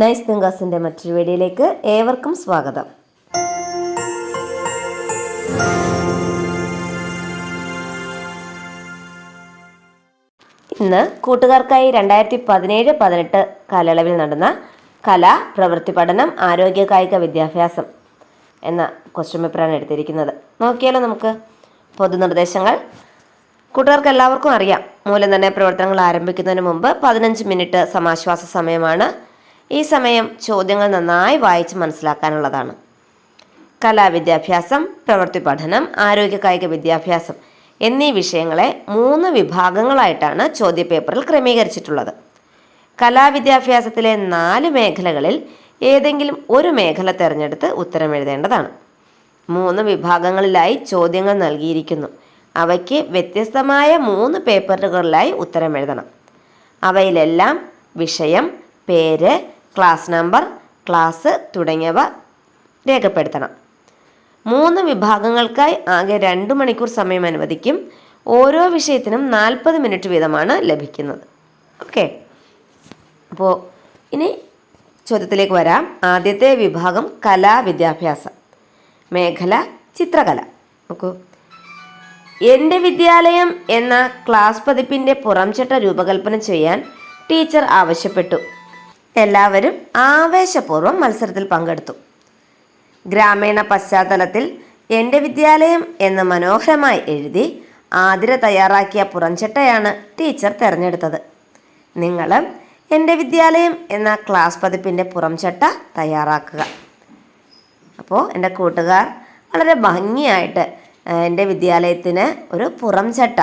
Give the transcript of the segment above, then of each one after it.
Nice തിങ്കാസിന്റെ മറ്റൊരു വീഡിയോയിലേക്ക് ഏവർക്കും സ്വാഗതം. ഇന്ന് കൂട്ടുകാർക്കായി രണ്ടായിരത്തി പതിനേഴ് പതിനെട്ട് കാലയളവിൽ നടന്ന കല പ്രവൃത്തി പഠനം ആരോഗ്യ കായിക വിദ്യാഭ്യാസം എന്ന ക്വസ്റ്റ്യൻ പേപ്പറാണ് എടുത്തിരിക്കുന്നത്. നോക്കിയാലോ നമുക്ക് പൊതുനിർദ്ദേശങ്ങൾ. കൂട്ടുകാർക്ക് എല്ലാവർക്കും അറിയാം. മൂലം തന്നെ പ്രവർത്തനങ്ങൾ ആരംഭിക്കുന്നതിന് മുമ്പ് പതിനഞ്ച് മിനിറ്റ് സമാശ്വാസ സമയമാണ്. ഈ സമയം ചോദ്യങ്ങൾ നന്നായി വായിച്ച് മനസ്സിലാക്കാനുള്ളതാണ്. കലാവിദ്യാഭ്യാസം പ്രവൃത്തി പഠനം ആരോഗ്യ കായിക വിദ്യാഭ്യാസം എന്നീ വിഷയങ്ങളെ മൂന്ന് വിഭാഗങ്ങളായിട്ടാണ് ചോദ്യപേപ്പറിൽ ക്രമീകരിച്ചിട്ടുള്ളത്. കലാവിദ്യാഭ്യാസത്തിലെ നാല് മേഖലകളിൽ ഏതെങ്കിലും ഒരു മേഖല തിരഞ്ഞെടുത്ത് ഉത്തരം എഴുതേണ്ടതാണ്. മൂന്ന് വിഭാഗങ്ങളിലായി ചോദ്യങ്ങൾ നൽകിയിരിക്കുന്നു. അവയ്ക്ക് വ്യത്യസ്തമായ മൂന്ന് പേപ്പറുകളിലായി ഉത്തരം എഴുതണം. അവയിലെല്ലാം വിഷയം പേര് ക്ലാസ് നമ്പർ ക്ലാസ് തുടങ്ങിയവ രേഖപ്പെടുത്തണം. മൂന്ന് വിഭാഗങ്ങൾക്കായി ആകെ രണ്ട് മണിക്കൂർ സമയം അനുവദിക്കും. ഓരോ വിഷയത്തിനും നാൽപ്പത് മിനിറ്റ് വീതമാണ് ലഭിക്കുന്നത്. ഓക്കെ. അപ്പോൾ ഇനി ചോദ്യത്തിലേക്ക് വരാം. ആദ്യത്തെ വിഭാഗം കലാവിദ്യാഭ്യാസം മേഖല ചിത്രകല. നോക്കൂ. എന്റെ വിദ്യാലയം എന്ന ക്ലാസ് പതിപ്പിന്റെ പുറംചട്ട രൂപകൽപ്പന ചെയ്യാൻ ടീച്ചർ ആവശ്യപ്പെട്ടു. എല്ലാവരും ആവേശപൂർവം മത്സരത്തിൽ പങ്കെടുത്തു. ഗ്രാമീണ പശ്ചാത്തലത്തിൽ എന്റെ വിദ്യാലയം എന്ന് മനോഹരമായി എഴുതി ആതിര തയ്യാറാക്കിയ പുറംചട്ടയാണ് ടീച്ചർ തിരഞ്ഞെടുത്തത്. നിങ്ങൾ എന്റെ വിദ്യാലയം എന്ന ക്ലാസ് പതിപ്പിന്റെ പുറംചട്ട തയ്യാറാക്കുക. അപ്പോൾ എന്റെ കൂട്ടുകാർ വളരെ ഭംഗിയായിട്ട് എന്റെ വിദ്യാലയത്തിന് ഒരു പുറംചട്ട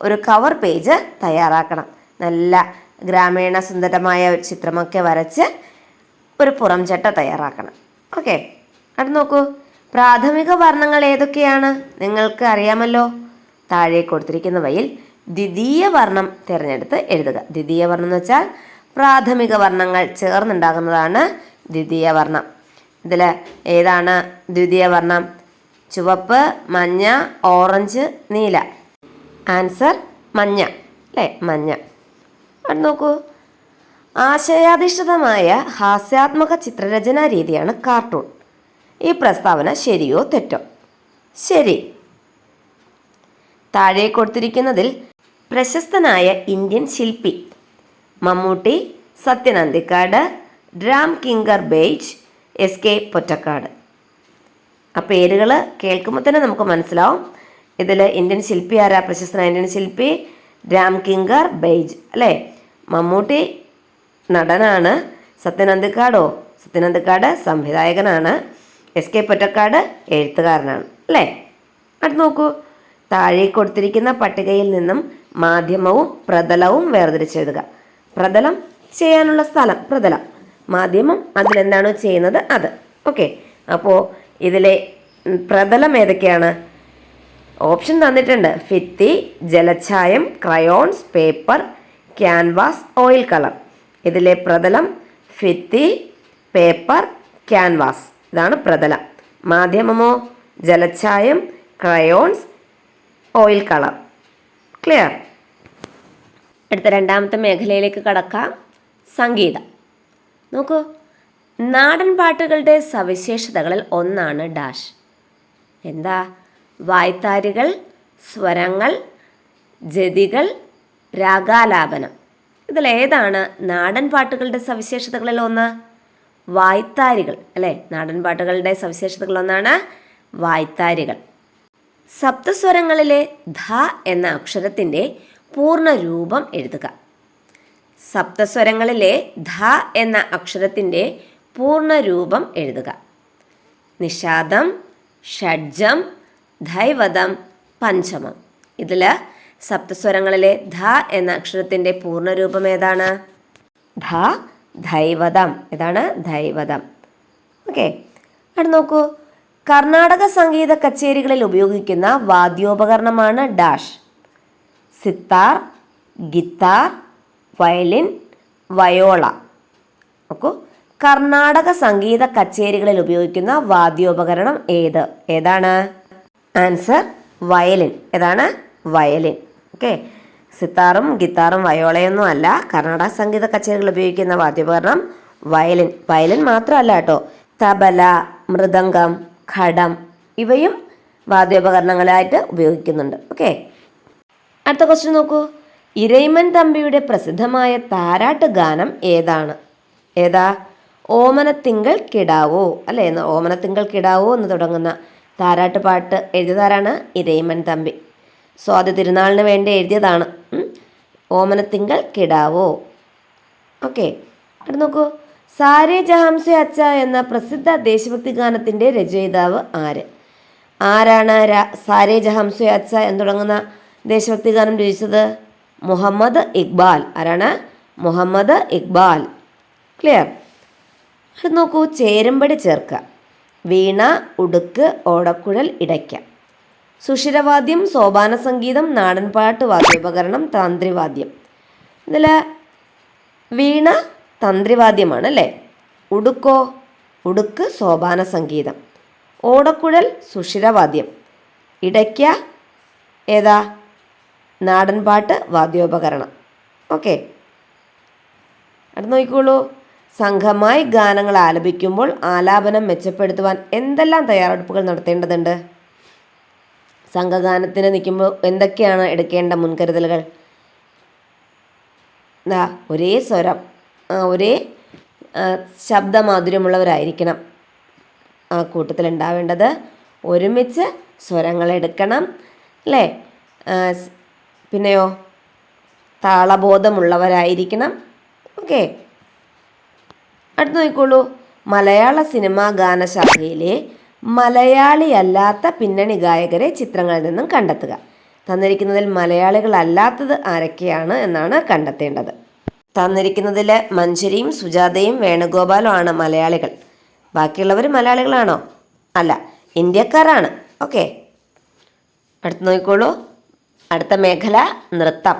ഒരു കവർ പേജ് തയ്യാറാക്കണം. നല്ല ഗ്രാമീണ സുന്ദരമായ ഒരു ചിത്രമൊക്കെ വരച്ച് ഒരു പുറംചട്ട തയ്യാറാക്കണം. ഓക്കെ അത് നോക്കൂ. പ്രാഥമിക വർണങ്ങൾ ഏതൊക്കെയാണ്? നിങ്ങൾക്ക് അറിയാമല്ലോ. താഴെ കൊടുത്തിരിക്കുന്നവയിൽ ദ്വിതീയ വർണം തിരഞ്ഞെടുത്ത് എഴുതുക. ദ്വിതീയ വർണം എന്ന് വെച്ചാൽ പ്രാഥമിക വർണങ്ങൾ ചേർന്നുണ്ടാകുന്നതാണ് ദ്വിതീയ വർണം. ഇതിൽ ഏതാണ് ദ്വിതീയ വർണം? ചുവപ്പ് മഞ്ഞ ഓറഞ്ച് നീല. ആൻസർ മഞ്ഞ. അല്ലേ? മഞ്ഞ. അത് നോക്കൂ. ആശയാധിഷ്ഠിതമായ ഹാസ്യാത്മക ചിത്രരചനാ രീതിയാണ് കാർട്ടൂൺ. ഈ പ്രസ്താവന ശരിയോ തെറ്റോ? ശരി. താഴെ കൊടുത്തിരിക്കുന്നതിൽ പ്രശസ്തനായ ഇന്ത്യൻ ശില്പി Mammootty Sathyan Anthikad Ramkinkar Baij S K Pottekkatt. ആ പേരുകൾ കേൾക്കുമ്പോൾ തന്നെ നമുക്ക് മനസ്സിലാവും. ഇതിൽ ഇന്ത്യൻ ശില്പി ആരാ? പ്രശസ്തനായ ഇന്ത്യൻ ശില്പി ഡ്രാം കിങ്കർ ബെയ്ജ് അല്ലേ? മമ്മൂട്ടി നടനാണ് സത്യനന്ദിക്കാടോ. സത്യനന്ദിക്കാട് സംവിധായകനാണ്. എസ് കെ പൊറ്റക്കാട് എഴുത്തുകാരനാണ്. അല്ലേ? അത് നോക്കൂ. താഴെ കൊടുത്തിരിക്കുന്ന പട്ടികയിൽ നിന്നും മാധ്യമവും പ്രതലവും വേർതിരിച്ചെഴുതുക പ്രതലം ചെയ്യാനുള്ള സ്ഥലം പ്രതലം. മാധ്യമം അതിലെന്താണോ ചെയ്യുന്നത് അത്. ഓക്കെ. അപ്പോൾ ഇതിലെ പ്രതലം ഏതൊക്കെയാണ്? ഓപ്ഷൻ തന്നിട്ടുണ്ട്. ഫിത്തി ജലഛായം crayons paper canvas oil colour. ഇതിലെ പ്രതലം ഫിത്തി പേപ്പർ ക്യാൻവാസ്. ഇതാണ് പ്രതലം. മാധ്യമമോ ജലഛായം ക്രയോൺസ് ഓയിൽ കളർ. ക്ലിയർ? അടുത്ത രണ്ടാമത്തെ മേഖലയിലേക്ക് കടക്കാം. സംഗീതം. നോക്കൂ നാടൻ പാട്ടുകളുടെ സവിശേഷതകളിൽ ഒന്നാണ് ഡാഷ്. എന്താ? വായ്ത്താരികൾ സ്വരങ്ങൾ ജതികൾ രാഗാലാപനം. ഇതിലേതാണ് നാടൻ പാട്ടുകളുടെ സവിശേഷതകളിൽ ഒന്ന്? വായ്ത്താരികൾ. അല്ലേ? നാടൻ പാട്ടുകളുടെ സവിശേഷതകളിൽ ഒന്നാണ് വായ്ത്താരികൾ. സപ്തസ്വരങ്ങളിലെ ധ എന്ന അക്ഷരത്തിന്റെ പൂർണ രൂപം എഴുതുക. സപ്തസ്വരങ്ങളിലെ ധ എന്ന അക്ഷരത്തിന്റെ പൂർണ രൂപം എഴുതുക. നിഷാദം ഷഡ്ജം ധൈവതം പഞ്ചമം. ഇതിൽ സപ്തസ്വരങ്ങളിലെ ധ എന്ന അക്ഷരത്തിന്റെ പൂർണരൂപം ഏതാണ്? ധ ധൈവതം. ഇതാണ് ധൈവതം. ഓക്കെ. അവിടെ നോക്കൂ. കർണാടക സംഗീത കച്ചേരികളിൽ ഉപയോഗിക്കുന്ന വാദ്യോപകരണമാണ് dash. Sitar guitar violin viola. നോക്കൂ. കർണാടക സംഗീത കച്ചേരികളിൽ ഉപയോഗിക്കുന്ന വാദ്യോപകരണം ഏത്? ഏതാണ്? Answer violin. ഏതാണ്? വയലിൻ. ഓക്കെ. സിത്താറും ഗിത്താറും വയോളയൊന്നും അല്ല. കർണാടക സംഗീത കച്ചേരികൾ ഉപയോഗിക്കുന്ന വാദ്യോപകരണം വയലിൻ. വയലിൻ മാത്രമല്ല കേട്ടോ. തബല മൃദംഗം ഘടം ഇവയും വാദ്യോപകരണങ്ങളായിട്ട് ഉപയോഗിക്കുന്നുണ്ട്. ഓക്കെ. അടുത്ത ക്വസ്റ്റ്യൻ നോക്കൂ. ഇരൈമൻ തമ്പിയുടെ പ്രസിദ്ധമായ താരാട്ട് ഗാനം ഏതാണ്? ഏതാ? ഓമനത്തിങ്കൾ കിടാവോ അല്ലേ? ഓമനത്തിങ്കൾ കിടാവോ എന്ന് തുടങ്ങുന്ന താരാട്ട് പാട്ട് എഴുതിയതാരാണ് ഇരൈമൻ തമ്പി. സ്വാതി തിരുനാളിന് വേണ്ടി എഴുതിയതാണ്. ഓമനത്തിങ്കൾ കിടാവോ? ഓക്കെ. അവിടെ നോക്കൂ. സാരേ ജഹാംസെ അച്ച എന്ന പ്രസിദ്ധ ദേശഭക്തി ഗാനത്തിന്റെ രചയിതാവ് ആര്? ആരാണ് സാരേ ജഹാംസെ അച്ച എന്ന് തുടങ്ങുന്ന ദേശഭക്തി ഗാനം രചിച്ചത്? മുഹമ്മദ് ഇക്ബാൽ. ആരാണ്? മുഹമ്മദ് ഇക്ബാൽ. ക്ലിയർ. അത് നോക്കൂ. ചേരുംപടി ചേർക്കുക. വീണ ഉടുക്ക് ഓടക്കുഴൽ ഇടയ്ക്ക. സുഷിരവാദ്യം സോപാന സംഗീതം നാടൻപാട്ട് വാദ്യോപകരണം താന്ത്രിവാദ്യം. ഇതിൽ വീണ തന്ത്രിവാദ്യമാണ് അല്ലേ ഉടുക്കോ? ഉടുക്ക് സോപാന സംഗീതം ഓടക്കുഴൽ സുഷിരവാദ്യം. ഇടയ്ക്ക ഏതാ? നാടൻപാട്ട് വാദ്യോപകരണം. ഓക്കെ. അടുത്ത് നോക്കിക്കോളൂ. സംഘമായി ഗാനങ്ങൾ ആലപിക്കുമ്പോൾ ആലാപനം മെച്ചപ്പെടുത്തുവാൻ എന്തെല്ലാം തയ്യാറെടുപ്പുകൾ നടത്തേണ്ടതുണ്ട്? സംഘഗാനത്തിന് നിൽക്കുമ്പോൾ എന്തൊക്കെയാണ് എടുക്കേണ്ട മുൻകരുതലുകൾ? എന്താ ഒരേ സ്വരം ഒരേ ശബ്ദമാധുര്യമുള്ളവരായിരിക്കണം ആ കൂട്ടത്തിൽ ഉണ്ടാവേണ്ടത് ഒരുമിച്ച് സ്വരങ്ങൾ എടുക്കണം അല്ലേ? പിന്നെയോ? താളബോധമുള്ളവരായിരിക്കണം. ഓക്കെ. അടുത്ത് നോക്കിക്കോളൂ. മലയാള സിനിമാ ഗാനശാഖയിലെ മലയാളിയല്ലാത്ത പിന്നണി ഗായകരെ ചിത്രങ്ങളിൽ നിന്നും കണ്ടെത്തുക. തന്നിരിക്കുന്നതിൽ മലയാളികളല്ലാത്തത് ആരൊക്കെയാണ് എന്നാണ് കണ്ടെത്തേണ്ടത്. തന്നിരിക്കുന്നതിൽ മഞ്ചരിയും സുജാതയും വേണുഗോപാലും ആണ് മലയാളികൾ. ബാക്കിയുള്ളവർ മലയാളികളാണോ? അല്ല ഇന്ത്യക്കാരാണ്. ഓക്കെ. അടുത്ത് നോക്കിക്കോളൂ. അടുത്ത മേഖല നൃത്തം.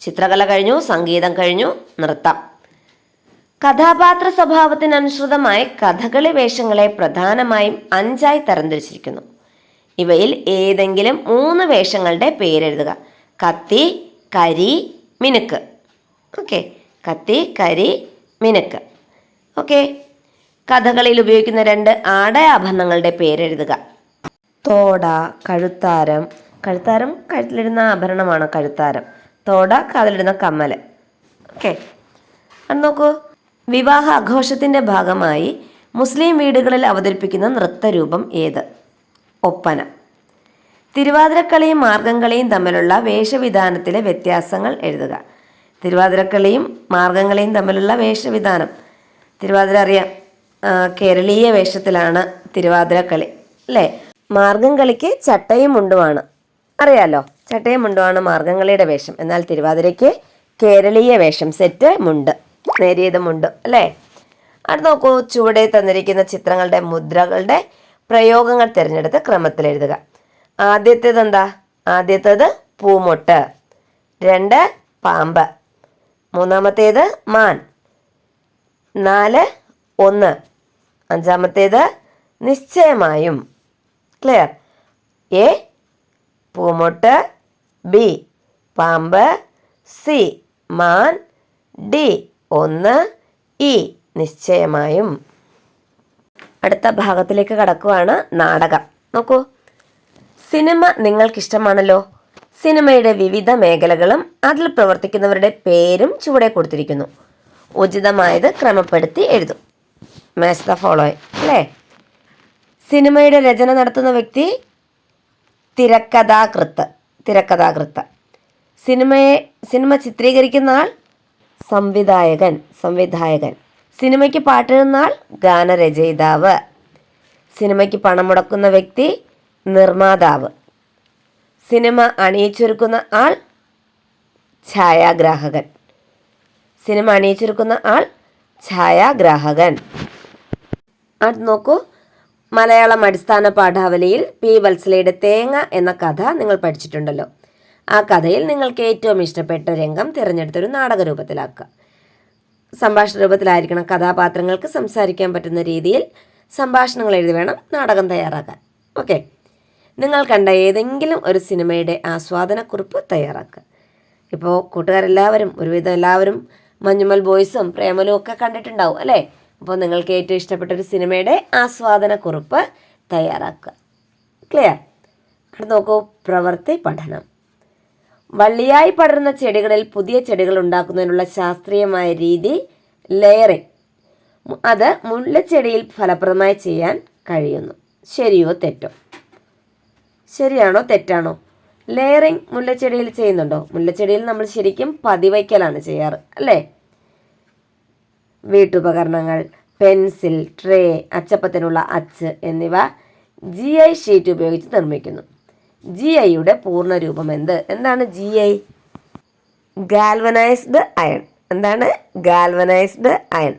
ചിത്രകല കഴിഞ്ഞു സംഗീതം കഴിഞ്ഞു നൃത്തം. കഥാപാത്ര സ്വഭാവത്തിനനുസൃതമായി കഥകളി വേഷങ്ങളെ പ്രധാനമായും അഞ്ചായി തരംതിരിച്ചിരിക്കുന്നു. ഇവയിൽ ഏതെങ്കിലും മൂന്ന് വേഷങ്ങളുടെ പേരെഴുതുക. കത്തി കരി മിനുക്ക്. ഓക്കെ. കത്തി കരി മിനുക്ക്. ഓക്കെ. കഥകളിയിൽ ഉപയോഗിക്കുന്ന രണ്ട് ആടയാഭരണങ്ങളുടെ പേരെഴുതുക. തോട കഴുത്താരം. കഴുത്താരം കഴുത്തിലിടുന്ന ആഭരണമാണ് കഴുത്താരം? തോട കാതിലിടുന്ന കമ്മൽ ഓക്കെ. അത് നോക്കൂ. വിവാഹ ആഘോഷത്തിന്റെ ഭാഗമായി മുസ്ലിം വീടുകളിൽ അവതരിപ്പിക്കുന്ന നൃത്തരൂപം ഏത്? ഒപ്പന. തിരുവാതിരക്കളിയും മാർഗംകളിയും തമ്മിലുള്ള വേഷവിധാനത്തിലെ വ്യത്യാസങ്ങൾ എഴുതുക. തിരുവാതിരക്കളിയും മാർഗംകളിയും തമ്മിലുള്ള വേഷവിധാനം. തിരുവാതിര അറിയാം കേരളീയ വേഷത്തിലാണ് തിരുവാതിരക്കളി അല്ലേ? മാർഗം കളിക്ക് ചട്ടയും മുണ്ടുമാണ്. അറിയാലോ? ചട്ടയും മുണ്ടുമാണ് മാർഗംകളിയുടെ വേഷം. എന്നാൽ തിരുവാതിരയ്ക്ക് കേരളീയ വേഷം സെറ്റ് മുണ്ട്. നേരിയത് മുണ്ട് അല്ലേ? അത് നോക്കൂ ചുവടെ തന്നിരിക്കുന്ന ചിത്രങ്ങളുടെ മുദ്രകളുടെ പ്രയോഗങ്ങൾ തിരഞ്ഞെടുത്ത് ക്രമത്തിൽ എഴുതുക ആദ്യത്തേത് എന്താ? ആദ്യത്തേത് പൂമൊട്ട്. രണ്ട് പാമ്പ്. മൂന്നാമത്തേത് മാൻ. നാല് ഒന്ന്. അഞ്ചാമത്തേത് നിശ്ചയമായും. ക്ലിയർ? എ പൂമൊട്ട് ബി പാമ്പ് സി മാൻ ഡി ഒന്ന് ഇ. നിശ്ചയമായും. അടുത്ത ഭാഗത്തിലേക്ക് കടക്കുവാണ് നാടകം. നോക്കൂ. സിനിമ നിങ്ങൾക്കിഷ്ടമാണല്ലോ. സിനിമയുടെ വിവിധ മേഖലകളും അതിൽ പ്രവർത്തിക്കുന്നവരുടെ പേരും ചുവടെ കൊടുത്തിരിക്കുന്നു. ഉചിതമായത് ക്രമപ്പെടുത്തി എഴുതും. മാച്ച് ദ ഫോളോയിങ് അല്ലേ? സിനിമയുടെ രചന നടത്തുന്ന വ്യക്തി തിരക്കഥാകൃത്ത് തിരക്കഥാകൃത്ത്. സിനിമയെ സിനിമ ചിത്രീകരിക്കുന്ന ആൾ സംവിധായകൻ സംവിധായകൻ. സിനിമയ്ക്ക് പാട്ടെഴുതുന്ന ആൾ ഗാനരചയിതാവ്. സിനിമയ്ക്ക് പണം മുടക്കുന്ന വ്യക്തി നിർമ്മാതാവ്. സിനിമ അണിയിച്ചൊരുക്കുന്ന ആൾ ഛായാഗ്രാഹകൻ. സിനിമ അണിയിച്ചൊരുക്കുന്ന ആൾ ഛായാഗ്രാഹകൻ. അത് നോക്കൂ. മലയാളം അടിസ്ഥാന പാഠാവലിയിൽ പി വത്സലയുടെ തേങ്ങ എന്ന കഥ നിങ്ങൾ പഠിച്ചിട്ടുണ്ടല്ലോ. ആ കഥയിൽ നിങ്ങൾക്ക് ഏറ്റവും ഇഷ്ടപ്പെട്ട രംഗം തിരഞ്ഞെടുത്തൊരു നാടക രൂപത്തിലാക്കുക സംഭാഷണ രൂപത്തിലായിരിക്കണം കഥാപാത്രങ്ങൾക്ക് സംസാരിക്കാൻ പറ്റുന്ന രീതിയിൽ സംഭാഷണങ്ങൾ എഴുതി വേണം നാടകം തയ്യാറാക്കാൻ. ഓക്കെ? നിങ്ങൾ കണ്ട ഏതെങ്കിലും ഒരു സിനിമയുടെ ആസ്വാദനക്കുറിപ്പ് തയ്യാറാക്കുക. ഇപ്പോൾ കൂട്ടുകാരെല്ലാവരും ഒരുവിധം എല്ലാവരും മഞ്ഞുമൽ ബോയ്സും പ്രേമലും ഒക്കെ കണ്ടിട്ടുണ്ടാവും അല്ലേ? അപ്പോൾ നിങ്ങൾക്ക് ഏറ്റവും ഇഷ്ടപ്പെട്ട ഒരു സിനിമയുടെ ആസ്വാദനക്കുറിപ്പ് തയ്യാറാക്കുക. ക്ലിയർ? അടുത്ത് നോക്കൂ പ്രവൃത്തി പഠനം. വള്ളിയായി പടരുന്ന ചെടികളിൽ പുതിയ ചെടികൾ ഉണ്ടാക്കുന്നതിനുള്ള ശാസ്ത്രീയമായ രീതി ലെയറിംഗ്. അത് മുല്ലച്ചെടിയിൽ ഫലപ്രദമായി ചെയ്യാൻ കഴിയുന്നു. ശരിയോ തെറ്റോ? ശരിയാണോ തെറ്റാണോ? ലെയറിംഗ് മുല്ലച്ചെടിയിൽ ചെയ്യുന്നുണ്ടോ? മുല്ലച്ചെടിയിൽ നമ്മൾ ശരിക്കും പതിവയ്ക്കലാണ് ചെയ്യാറ് അല്ലേ? വീട്ടുപകരണങ്ങൾ പെൻസിൽ ട്രേ അച്ചപ്പത്തിനുള്ള അച്ച് എന്നിവ ജി ഐ ഷീറ്റ് ഉപയോഗിച്ച് നിർമ്മിക്കുന്നു. ജി ഐയുടെ പൂർണ രൂപം എന്ത് എന്താണ് ജി ഐ ഗാൽവനൈസ്ഡ് അയൺ എന്താണ്? ഗാൽവനൈസ്ഡ് അയൺ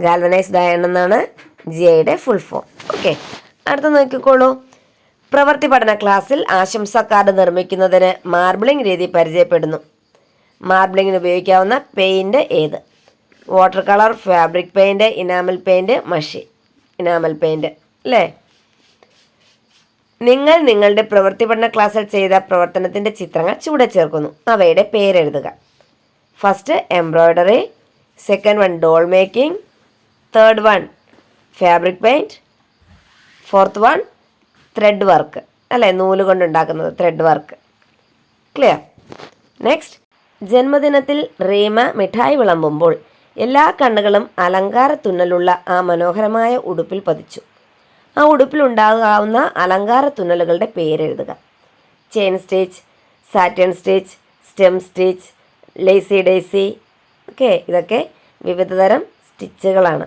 ഗാൽവനൈസ്ഡ് അയൺ എന്നാണ് ജി ഐയുടെ ഫുൾ ഫോം ഓക്കെ അടുത്ത നോക്കിക്കോളൂ. പ്രവൃത്തി പഠന ക്ലാസ്സിൽ ആശംസ കാർഡ് നിർമ്മിക്കുന്നതിന് മാർബിളിംഗ് രീതി പരിചയപ്പെടുന്നു. മാർബിളിങ്ങിന് ഉപയോഗിക്കാവുന്ന പെയിന്റ് ഏത്? Water colour fabric paint enamel paint മഷി ഇനാമൽ പെയിന്റ് അല്ലേ? നിങ്ങൾ നിങ്ങളുടെ പ്രവൃത്തി പഠന ക്ലാസ്സിൽ ചെയ്ത പ്രവർത്തനത്തിന്റെ ചിത്രങ്ങൾ ചുവടെ ചേർക്കുന്നു. അവയുടെ പേരെഴുതുക. First embroidery second one doll making third one fabric paint fourth one thread work അല്ലേ? നൂൽ കൊണ്ടുണ്ടാക്കുന്നത് ത്രെഡ് വർക്ക് ക്ലിയർ നെക്സ്റ്റ് ജന്മദിനത്തിൽ റീമ മിഠായി വിളമ്പുമ്പോൾ എല്ലാ കണ്ണുകളും അലങ്കാര തുന്നലുള്ള ആ മനോഹരമായ ഉടുപ്പിൽ പതിച്ചു. ആ ഉടുപ്പിലുണ്ടാകാവുന്ന അലങ്കാര തുന്നലുകളുടെ പേരെഴുതുക. Chain stitch satin stitch stem stitch lazy daisy okay ഇതൊക്കെ വിവിധതരം സ്റ്റിച്ചുകളാണ്.